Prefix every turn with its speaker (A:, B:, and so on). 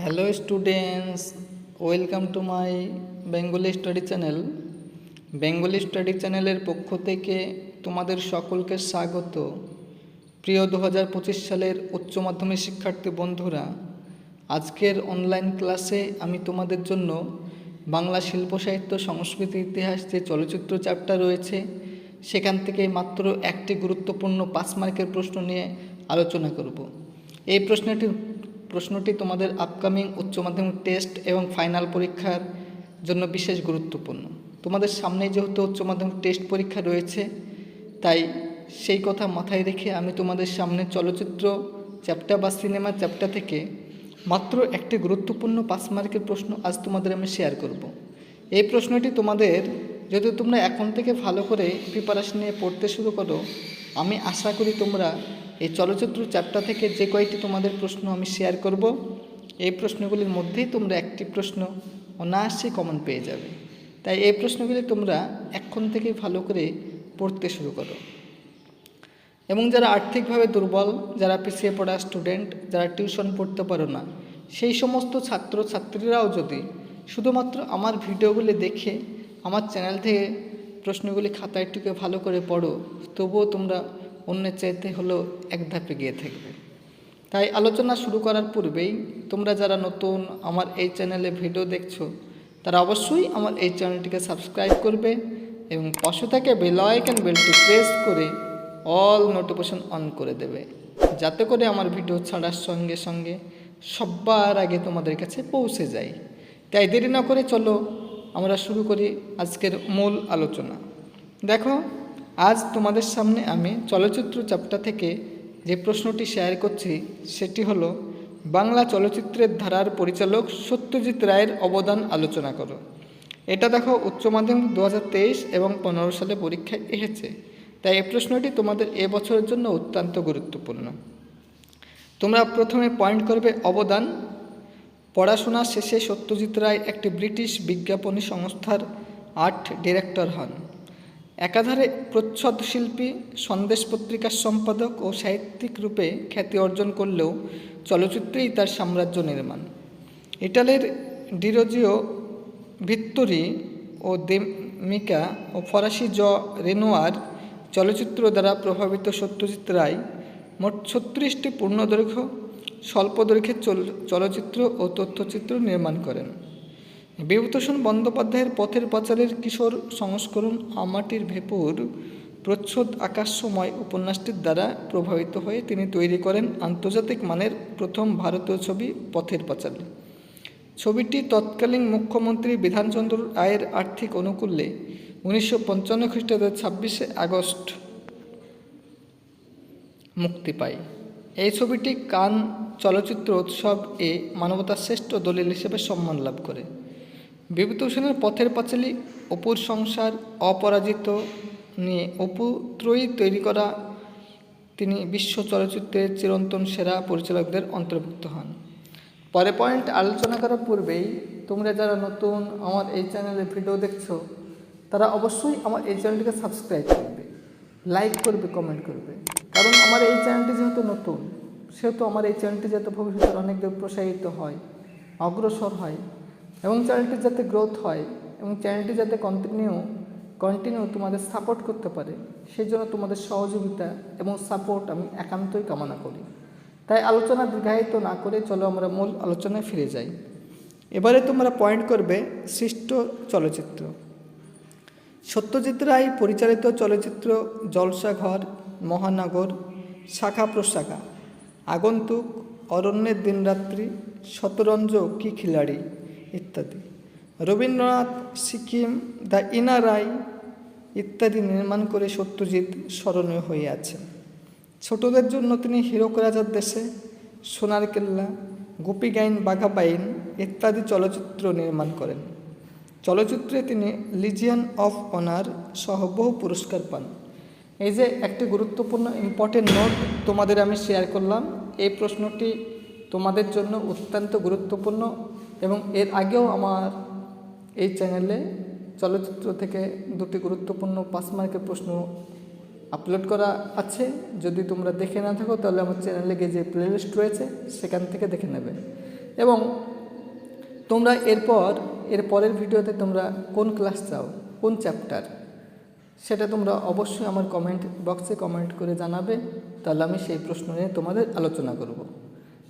A: Hello students welcome to my Bengali study channel Bengali study চ্যানেলের পক্ষ থেকে তোমাদের সকলকে স্বাগত। প্রিয় দু হাজার পঁচিশ সালের উচ্চ মাধ্যমিক শিক্ষার্থী বন্ধুরা, আজকের অনলাইন ক্লাসে আমি তোমাদের জন্য বাংলা শিল্প সাহিত্য, সংস্কৃতি, ইতিহাস যে চলচ্চিত্র চ্যাপ্টার রয়েছে, সেখান থেকে মাত্র একটি গুরুত্বপূর্ণ পাঁচ মার্কের প্রশ্ন নিয়ে আলোচনা করব। এই প্রশ্নটি প্রশ্নটি তোমাদের আপকামিং উচ্চ মাধ্যমিক টেস্ট এবং ফাইনাল পরীক্ষার জন্য বিশেষ গুরুত্বপূর্ণ। তোমাদের সামনে যেহেতু উচ্চ মাধ্যমিক টেস্ট পরীক্ষা রয়েছে, তাই সেই কথা মাথায় রেখে আমি তোমাদের সামনে চলচ্চিত্র চ্যাপ্টার বা সিনেমা চ্যাপ্টার থেকে মাত্র একটি গুরুত্বপূর্ণ পাঁচ মার্কের প্রশ্ন আজ তোমাদের আমি শেয়ার করব। এই প্রশ্নটি তোমাদের, যদি তোমরা এখন থেকে ভালো করে প্রিপারেশন নিয়ে পড়তে শুরু করো, আমি আশা করি তোমরা এই চলচ্চিত্র চ্যাপ্টার থেকে যে কয়েকটি তোমাদের প্রশ্ন আমি শেয়ার করব, এই প্রশ্নগুলির মধ্যেই তোমরা একটি প্রশ্ন অনায়াসে কমন পেয়ে যাবে। তাই এই প্রশ্নগুলি তোমরা এখন থেকেই ভালো করে পড়তে শুরু করো। এবং যারা আর্থিকভাবে দুর্বল, যারা পিছিয়ে পড়া স্টুডেন্ট যারা টিউশন পড়তে পারো না, সেই সমস্ত ছাত্র ছাত্রীরাও যদি শুধুমাত্র আমার ভিডিওগুলি দেখে আমার চ্যানেল থেকে প্রশ্নগুলি খাতায় টুকে ভালো করে পড়ো, তবুও তোমরা অন্যের চাইতে হলেও এক ধাপে গিয়ে থাকবে। তাই আলোচনা শুরু করার পূর্বেই তোমরা যারা নতুন আমার এই চ্যানেলে ভিডিও দেখছ, তারা অবশ্যই আমার এই চ্যানেলটিকে সাবস্ক্রাইব করবে এবং পাশে থেকে বেল আইকন বেলটি প্রেস করে অল নোটিফিকেশন অন করে দেবে, যাতে করে আমার ভিডিও ছাড়ার সঙ্গে সঙ্গে সবার আগে তোমাদের কাছে পৌঁছে যায়। তাই দেরি না করে চলো আমরা শুরু করি আজকের মূল আলোচনা। দেখো আজ তোমাদের সামনে আমি চলচ্চিত্র চ্যাপ্টার থেকে যে প্রশ্নটি শেয়ার করছি, সেটি হলো, বাংলা চলচ্চিত্রের ধারার পরিচালক সত্যজিৎ রায়ের অবদান আলোচনা করো। এটা দেখো উচ্চ মাধ্যমিক দু হাজার তেইশ এবং পনেরো সালে পরীক্ষায় এসেছে। তাই এই প্রশ্নটি তোমাদের এ বছরের জন্য অত্যন্ত গুরুত্বপূর্ণ। তোমরা প্রথমে পয়েন্ট করবে অবদান। পড়াশোনা শেষে সত্যজিৎ রায় একটি ব্রিটিশ বিজ্ঞাপনী সংস্থার আর্ট ডিরেক্টর হন। একাধারে প্রচ্ছদ শিল্পী, সন্দেশ পত্রিকার সম্পাদক ও সাহিত্যিক রূপে খ্যাতি অর্জন করলেও চলচ্চিত্রেই তার সাম্রাজ্য নির্মাণ। ইটালির ডিরোজিও ভিত্তরি ও দেমিকা ও ফরাসি জ রেনোয়ার চলচ্চিত্র দ্বারা প্রভাবিত সত্যজিৎ রায় মোট ছত্রিশটি পূর্ণদৈর্ঘ্য, স্বল্পদৈর্ঘ্যের চলচ্চিত্র ও তথ্যচিত্র নির্মাণ করেন। বিভূতিভূষণ বন্দ্যোপাধ্যায়ের পথের পাঁচালের কিশোর সংস্করণ আমাটির ভেপুর প্রচ্ছদ আকাশময় উপন্যাসটির দ্বারা প্রভাবিত হয়ে তিনি তৈরি করেন আন্তর্জাতিক মানের প্রথম ভারতীয় ছবি পথের পাঁচালী। ছবিটি তৎকালীন মুখ্যমন্ত্রী বিধানচন্দ্র রায়ের আর্থিক অনুকূল্যে উনিশশো পঞ্চান্ন খ্রিস্টাব্দের ছাব্বিশে আগস্ট মুক্তি পায়। এই ছবিটি কান চলচ্চিত্র উৎসব এ মানবতার শ্রেষ্ঠ দলিল হিসেবে সম্মান লাভ করে। বিভূতিভূষণের পথের পাঁচালী অপুর সংসার অপরাজিত নিয়ে অপু ত্রয়ী তৈরি করা, তিনি বিশ্ব চলচ্চিত্রের চিরন্তন সেরা পরিচালকদের অন্তর্ভুক্ত হন। পরে পয়েন্ট আলোচনা করার পূর্বেই তোমরা যারা নতুন আমার এই চ্যানেলে ভিডিও দেখছ, তারা অবশ্যই আমার এই চ্যানেলটিকে সাবস্ক্রাইব করবে, লাইক করবে, কমেন্ট করবে। কারণ আমার এই চ্যানেলটি যেহেতু নতুন, সেহেতু আমার এই চ্যানেলটি যাতে ভবিষ্যতে অনেক প্রসারিত হয়, অগ্রসর হয় এবং চ্যানেলটি যাতে গ্রোথ হয় এবং চ্যানেলটি যাতে কন্টিনিউ কন্টিনিউ তোমাদের সাপোর্ট করতে পারে সেই জন্য তোমাদের সহযোগিতা এবং সাপোর্ট আমি একান্তই কামনা করি। তাই আলোচনা দীর্ঘায়িত না করে চলো আমরা মূল আলোচনায় ফিরে যাই। এবারে তোমরা পয়েন্ট করবে সৃষ্ট চলচ্চিত্র। সত্যজিৎ রায় পরিচালিত চলচ্চিত্র জলসাঘর, মহানগর, শাখা প্রশাখা, আগন্তুক, অরণ্যের দিনরাত্রি, শতরঞ্জ কি খিলাড়ি। ইত্যাদি। রবীন্দ্রনাথ, সিকিম, দ্য ইনা রায় ইত্যাদি নির্মাণ করে সত্যজিৎ স্মরণীয় হয়ে আছেন। ছোটদের জন্য তিনি হিরক রাজার দেশে, সোনার কেল্লা, গোপী গাইন, বাঘা বাইন ইত্যাদি চলচ্চিত্র নির্মাণ করেন। চলচ্চিত্রে তিনি লিজিয়ান অফ অনার সহ বহু পুরস্কার পান। এই যে একটি গুরুত্বপূর্ণ, ইম্পর্টেন্ট নোট তোমাদের আমি শেয়ার করলাম, এই প্রশ্নটি তোমাদের জন্য অত্যন্ত গুরুত্বপূর্ণ এবং এর আগেও আমার এই চ্যানেলে চলচ্চিত্র থেকে দুটি গুরুত্বপূর্ণ পাঁচ মার্কের প্রশ্ন আপলোড করা আছে। যদি তোমরা দেখে না থাকো, তাহলে আমার চ্যানেলে গিয়ে যে প্লেলিস্ট রয়েছে, সেখান থেকে দেখে নেবে। এবং তোমরা এরপর, এর পরের ভিডিওতে তোমরা কোন ক্লাস চাও, কোন চ্যাপ্টার সেটা তোমরা অবশ্যই আমার কমেন্ট বক্সে কমেন্ট করে জানাবে। তাহলে আমি সেই প্রশ্ন নিয়ে তোমাদের আলোচনা করব।